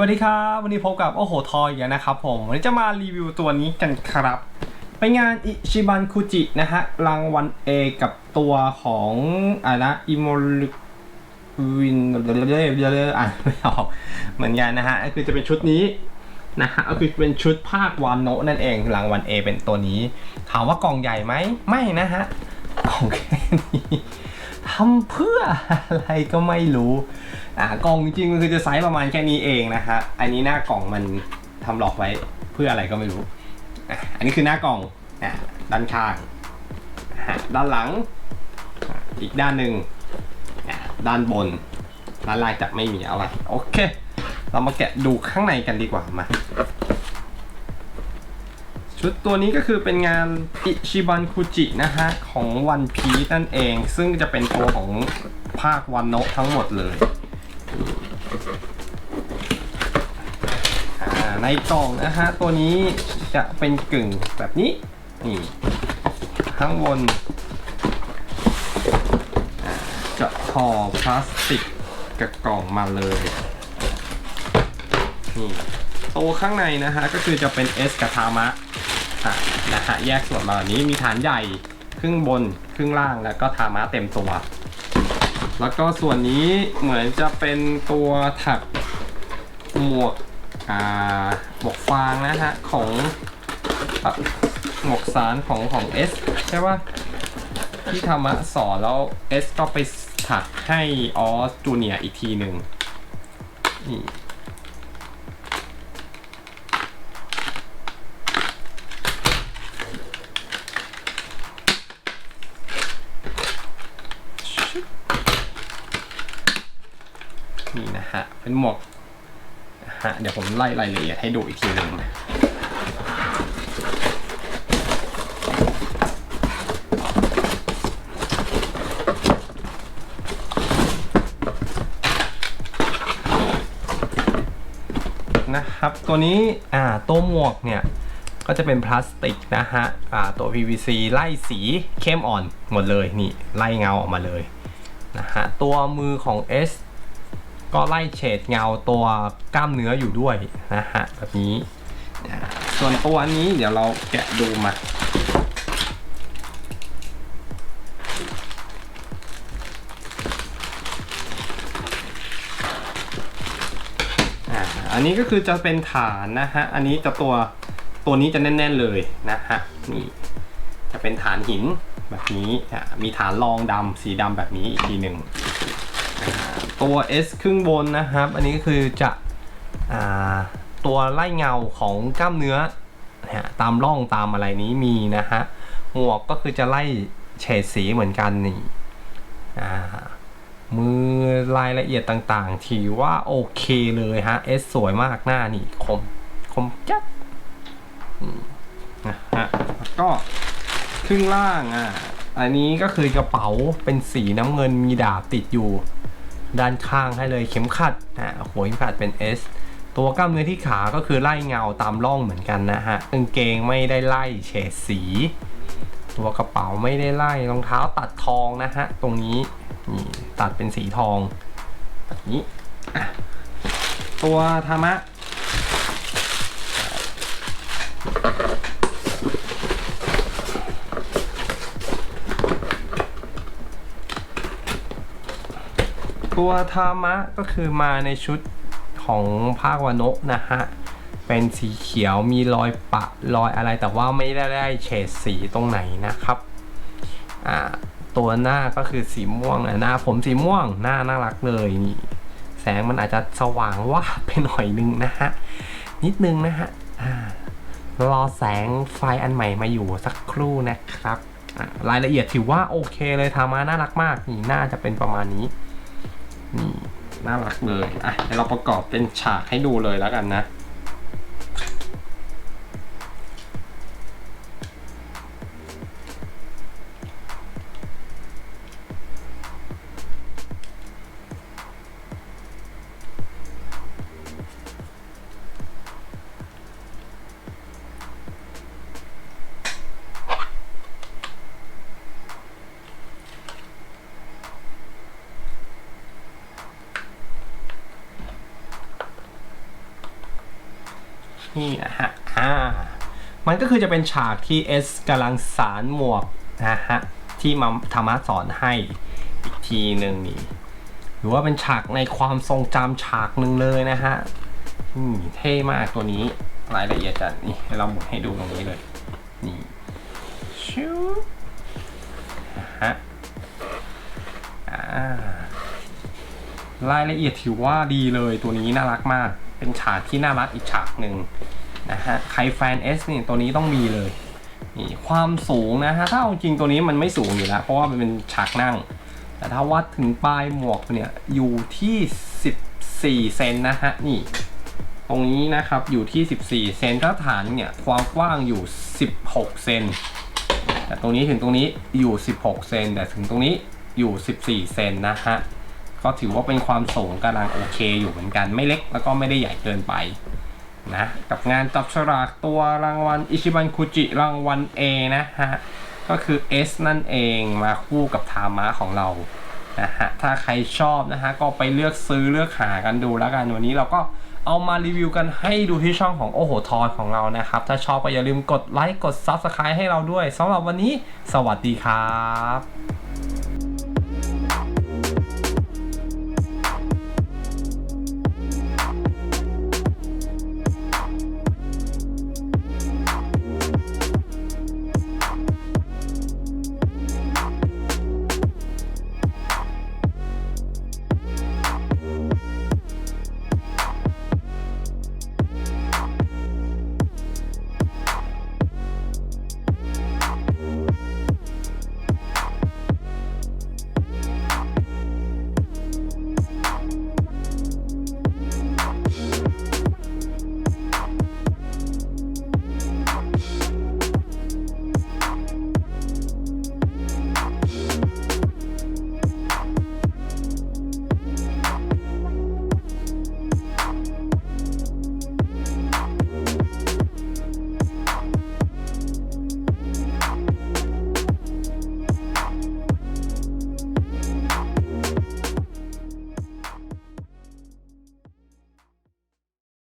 วัสดีครับ วันนี้พบกับโอ้โหทอยอีกแล้วนะครับผม วันนี้จะมารีวิวตัวนี้กันครับ ไปงานอิชิบันคุจินะฮะรางวัล A กับตัวของอะไรนะอิโมลิวินเรื่อยๆอ่านไม่ออกเหมือนกันนะฮะคือจะเป็นชุดนี้นะฮะก็คือเป็นชุดภาควานโนะนั่นเองรางวัล A เป็นตัวนี้ ถามว่ากล่องใหญ่ไหมไม่นะฮะกล่องแค่นี้ ทำเพื่ออะไรก็ไม่รู้อ่ากล่องจริงๆมันคือจะไซส์ประมาณแค่นี้เองนะฮะอันนี้หน้ากล่องมันทำหลอกไว้เพื่ออะไรก็ไม่รู้อะอันนี้คือหน้ากล่องอะด้านข้างด้านหลัง อีกด้านหนึ่งด้านบนด้านล่างจะไม่มีอะไรโอเค เรามาแกะดูข้างในกันดีกว่ามา ชุดตัวนี้ก็คือเป็นงานอิชิบันคุจินะฮะ ของวันพีนั่นเอง ซึ่งจะเป็นตัวของภาควันโนะทั้งหมดเลยในกล่องนะฮะ ตัวนี้จะเป็นกึ่งแบบนี้ นี่ข้างบนจะห่อพลาสติกกับกล่องมาเลยนี่ตัวข้างในนะฮะ ก็คือจะเป็น S กับทามะ อะนะฮะแยกส่วนมาแบบนี้มีฐานใหญ่ครึ่งบนครึ่งล่างแล้วก็ทามะเต็มตัว แล้วก็ส่วนนี้เหมือนจะเป็นตัวถักหมวกอ่าหมวกฟางนะฮะของหมวกสารของของ S ใช่ป่ะที่ธรรมะสอนแล้ว S ก็ไปถักให้ออสจูเนียอีกทีหนึ่งนี่ นี่นะเป็นหมวกฮะเดี๋ยวผมไล่รายละเอียดให้ดูอีกทีหนึ่งนะนะครับตัวนี้อ่าตัวหมวกเนี่ย ก็จะเป็นพลาสติกนะฮะอ่าตัว PVC ไล่สีเข้มอ่อนหมดเลยนี่ไล่เงาออกมาเลยนะฮะตัวมือของ S ก็ไล่เฉดเงาตัวกล้ามเนื้ออยู่ด้วยนะฮะแบบนี้ ส่วนตัวนี้เดี๋ยวเราแกะดูมาอ่าอันนี้ก็คือจะเป็นฐานนะฮะ อันนี้จะตัวตัวนี้จะแน่น ๆเลยนะฮะ นี่จะเป็นฐานหินแบบนี้ มีฐานรองดำสีดำแบบนี้อีกทีหนึ่ง ตัว S ครึ่งบนนะครับ อันนี้ก็คือจะอตัวไล่เงาของกล้ามเนื้อนะตามร่องตามอะไรนี้มีนะฮะ หมวกก็คือจะไล่เฉดสีเหมือนกันนี่มือรายละเอียดต่างๆ ถือว่าโอเคเลยฮะ S สวยมากหน้านี่คม คมจัดนะฮะก็ครึ่งล่างอะ อันนี้ก็คือกระเป๋าเป็นสีน้ำเงินมีดาบติดอยู่ ด้านข้างให้เลยเข็มขัดอ่าหัวเข็มขัดเป็น S ตัวกล้ามเนื้อที่ขาก็คือไล่เงาตามร่องเหมือนกันนะฮะกางเกงไม่ได้ไล่เฉดสี ตัวกระเป๋าไม่ได้ไล่รองเท้าตัดทองนะฮะตรงนี้นี่ตัดเป็นสีทองแบบนี้ตัวธรรมะ ตัวธามะก็คือมาในชุดของภาควาโนะนะฮะ เป็นสีเขียวมีรอยปะรอยอะไรแต่ว่าไม่ได้ได้เฉดสีตรงไหนนะครับอ่าตัวหน้าก็คือสีม่วงนะหน้าผมสีม่วงหน้าน่ารักเลยนี่แสงมันอาจจะสว่างว่าไปหน่อยนึงนะฮะ นิดนึงนะฮะรอแสงไฟอันใหม่มาอยู่สักครู่นะครับ รายละเอียดถือว่าโอเคเลยทามาน่ารักมากนี่น่าจะเป็นประมาณนี้ นี่น่ารักเลยอะเดี๋ยวเราประกอบเป็นฉากให้ดูเลยแล้วกันนะ นี่นะฮะอ่ามันก็คือจะเป็นฉากที่เอสกำลังสารหมวกนะฮะที่มาธรรมะสอนให้อีกทีหนึ่งนี่หรือว่าเป็นฉากในความทรงจำฉากหนึ่งเลยนะฮะอืมเท่มากตัวนี้รายละเอียดจัดนี่เราหมุนให้ดูตรงนี้เลยนี่ชิวนะฮะอ่ารายละเอียดถือว่าดีเลยตัวนี้น่ารักมาก เป็นฉากที่น่ารักอีกฉากหนึ่งนะฮะใครแฟน S นี่ตัวนี้ต้องมีเลยนี่ความสูงนะฮะถ้าเอาจริงตัวนี้มันไม่สูงอยู่แล้ว เพราะว่ามันเป็นฉากนั่ง แต่ถ้าวัดถึงปลายหมวกเนี่ยอยู่ที่ 14 เซนนะฮะนี่ตรงนี้นะครับอยู่ที่ 14 เซนถ้าฐานเนี่ยความกว้างอยู่ 16 เซนแต่ตรงนี้ถึงตรงนี้อยู่ 16 เซนแต่ถึงตรงนี้อยู่ 14 เซนนะฮะ ก็ถือว่าเป็นความสูงกำลังโอเคอยู่เหมือนกันไม่เล็กแล้วก็ไม่ได้ใหญ่เกินไปนะกับงานจับฉลากตัวรางวัลอิชิบันคุจิรางวัล A นะฮะก็คือ S นั่นเองมาคู่กับทามะของเรานะฮะถ้าใครชอบนะฮะก็ไปเลือกซื้อเลือกหากันดูแล้วกันวันนี้เราก็เอามารีวิวกันให้ดูที่ช่องของโอโหทอยของเรานะครับ ถ้าชอบก็อย่าลืมกดไลค์กด Subscribe ให้เราด้วยสำหรับวันนี้ สวัสดีครับ